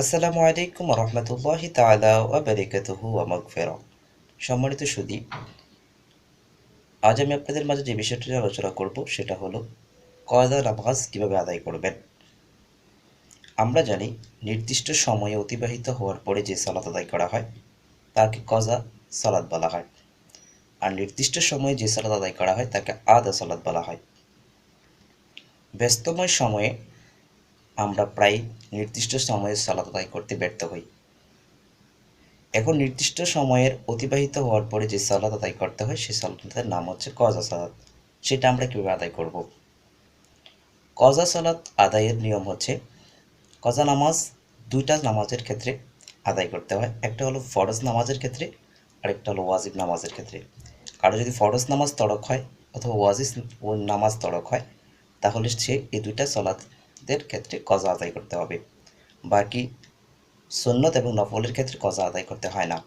আসসালামু আলাইকুম রহমতুল্লাহি তালা ওয়াবারিকাতুহু ওয়া সম্মানিত সুদী আজ আমি আপনাদের মাঝে যে বিষয়টি আলোচনা করব সেটা হলো কয়দা নামাজ কীভাবে আদায় করবেন। আমরা জানি নির্দিষ্ট সময়ে অতিবাহিত হওয়ার পরে যে সালাত আদায় করা হয়, তাকে কজা সালাদ বলা হয়। আর নির্দিষ্ট সময়ে যে সালাত আদায় করা হয়, তাকে আদা সালাদ বলা হয়। ব্যস্তময় সময়ে আমরা প্রায় নির্দিষ্ট সময়ে সালাত আদায় করতে ব্যর্থ হই। এখন নির্দিষ্ট সময়ের অতিবাহিত হওয়ার পরে যে সালাত আদায় করতে হয় সেই সালাতের নাম হচ্ছে কজা সালাত। সেটা আমরা কীভাবে আদায় করব? কজা সালাত আদায়ের নিয়ম হচ্ছে, কজা নামাজ দুইটা নামাজের ক্ষেত্রে আদায় করতে হয়। একটা হলো ফরজ নামাজের ক্ষেত্রে, আরেকটা হলো ওয়াজিব নামাজের ক্ষেত্রে। কারও যদি ফরজ নামাজ তড়ক হয় অথবা ওয়াজিব নামাজ তড়ক হয়, তাহলে সে এই দুইটা সলাতের ক্ষেত্রে কজা আদায় করতে হবে। বাকি সুন্নত এবং নফলের ক্ষেত্রে কজা আদায় করতে হয় না।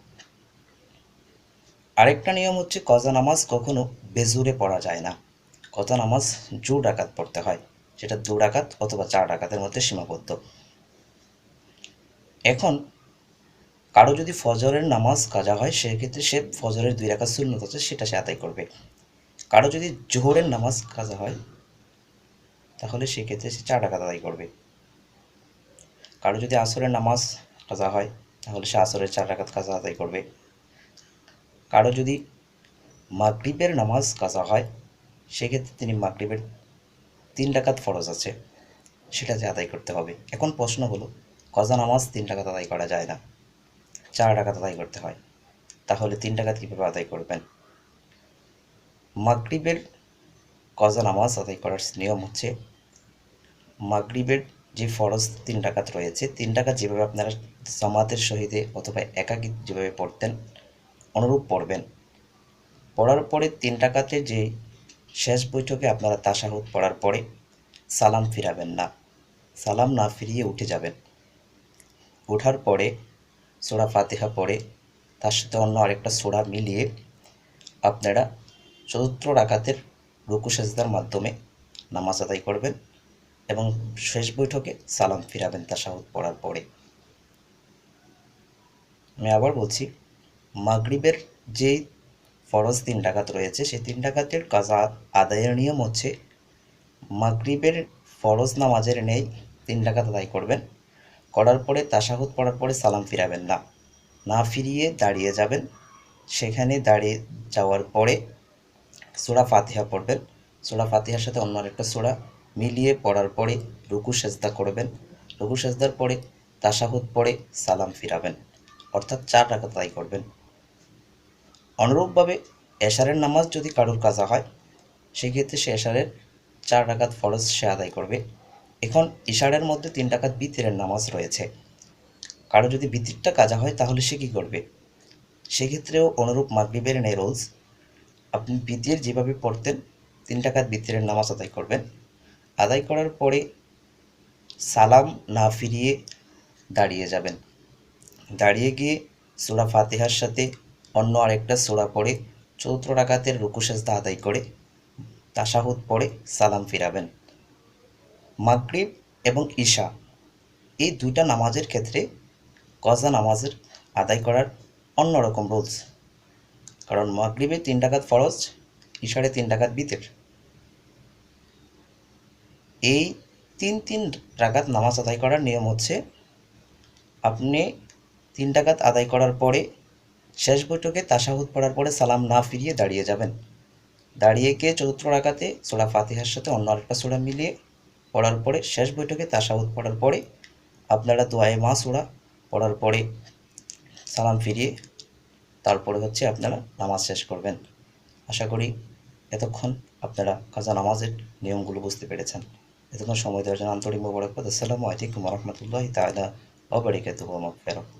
আরেকটা নিয়ম হচ্ছে কজা নামাজ কখনো বেজুরে পড়া যায় না। কজা নামাজ জু ডাকাত পড়তে হয়, সেটা দু ডাকাত অথবা চার ডাকাতের মধ্যে সীমাবদ্ধ। এখন কারও যদি ফজরের নামাজ কাজা হয়, সেক্ষেত্রে সে ফজরের দুই রাকাত সুন্নত আছে, সেটা সে আদায় করবে। কারও যদি জোহরের নামাজ কাজা হয় তাহলে সেক্ষেত্রে সে চার টাকা আদায় করবে। কারও যদি আসরের নামাজ কাজা হয়, তাহলে সে আসরের চার ডাকাত কাজা আদায় করবে। কারও যদি মাগরিবের নামাজ কাজা হয়, সেক্ষেত্রে তিনি মাগরিবের তিন ডাকাত ফরজ আছে, সেটা যে আদায় করতে হবে। এখন প্রশ্ন হলো, কজা নামাজ তিন ডাকাত আদায় করা যায় না, চার ডাকাত আদায় করতে হয়। তাহলে তিন ডাকাত কীভাবে আদায় করবেন? মাগরিবের কজা নামাজ আদায় করার নিয়ম হচ্ছে মাগরিবের যে ফরজ তিন ডাকাত রয়েছে, তিন টাকা যেভাবে আপনারা জামাতের সহিতে অথবা একাকি যেভাবে পড়তেন, অনুরূপ পড়বেন। পড়ার পরে তিন টাকাতে যে শেষ বৈঠকে আপনারা তাসাহুদ পড়ার পরে সালাম ফিরাবেন না, সালাম না ফিরিয়ে উঠে যাবেন। ওঠার পরে সোড়া ফাতেহা পড়ে, তার সাথে অন্য আরেকটা সোড়া মিলিয়ে আপনারা চতুর্থ ডাকাতের রুকু সেজদার মাধ্যমে নামাজ আদায় করবেন। এবং শেষ বৈঠকে সালাম ফিরাবেন তাসাহুদ পড়ার পরে। আমি আবার বলছি, মাগরিবের যে ফরজ তিন ডাকাত রয়েছে, সেই তিন ডাকাতের কাজা আদায়ের নিয়ম হচ্ছে, মাগরিবের ফরজ নামাজের নেই, তিন ডাকাত আদায় করবেন, করার পরে তাসাহুদ পড়ার পরে সালাম ফিরাবেন না। না ফিরিয়ে দাঁড়িয়ে যাবেন, সেখানে দাঁড়িয়ে যাওয়ার পরে সোড়া ফাতিহা পড়বেন। সোড়া ফাতিহার সাথে অন্য আরেকটা সোড়া মিলিয়ে পড়ার পরে রুকু সেজদা করবেন। রুকু সেজদার পরে তাসাহুদ পরে সালাম ফিরাবেন। অর্থাৎ চার রাকাত আদায় করবেন। অনুরূপভাবে এশারের নামাজ যদি কারোর কাজা হয়, সেক্ষেত্রে সে এশারের চার রাকাত ফরজ সে আদায় করবে। এখন ইশারের মধ্যে তিন রাকাত বিতিরের নামাজ রয়েছে। কারও যদি বিতিরটা কাজা হয়, তাহলে সে কী করবে? সেক্ষেত্রেও অনুরূপ মাগরিবের নেই রোলস আপনি বিতির যেভাবে পড়তেন, তিন টাকাত বিতিরের নামাজ আদায় করবেন। আদায় করার পরে সালাম না ফিরিয়ে দাঁড়িয়ে যাবেন। দাঁড়িয়ে গিয়ে সোরা ফাতেহার সাথে অন্য আরেকটা সোরা পড়ে, চৌত্র টাকাতের রুকুশেজদা আদায় করে, তাসাহুদ পড়ে সালাম ফিরাবেন। মাগরিব এবং ঈশা, এই দুইটা নামাজের ক্ষেত্রে কজা নামাজের আদায় করার অন্যরকম রুলস। কারণ মাগরিবে তিন টাকাত ফরজ ইশারে তিন টাকাত বিতের। এই তিন তিন রাকাত নামাজ আদায় করার নিয়ম হচ্ছে, আপনি তিন টাকাত আদায় করার পরে শেষ বৈঠকে তাসাহুদ পড়ার পরে সালাম না ফিরিয়ে দাঁড়িয়ে যাবেন। দাঁড়িয়ে গিয়ে চতুর্থ রাকাতে সোড়া ফাতিহার সাথে অন্য আরেকটা সোড়া মিলিয়ে পড়ার পরে শেষ বৈঠকে তাসাহুদ পড়ার পরে আপনারা দোয়ায়ে মা সোড়া পড়ার পরে সালাম ফিরিয়ে তারপরে হচ্ছে আপনারা নামাজ শেষ করবেন। আশা করি এতক্ষণ আপনারা কাজা নামাজের নিয়মগুলো বুঝতে পেরেছেন। এতক্ষণ সময় দেওয়ার জন্য আন্তরিক মোবারকবাদ আসসালামু আলাইকুম রহমতুল্লাহ তালা অবরিকাত ফেরত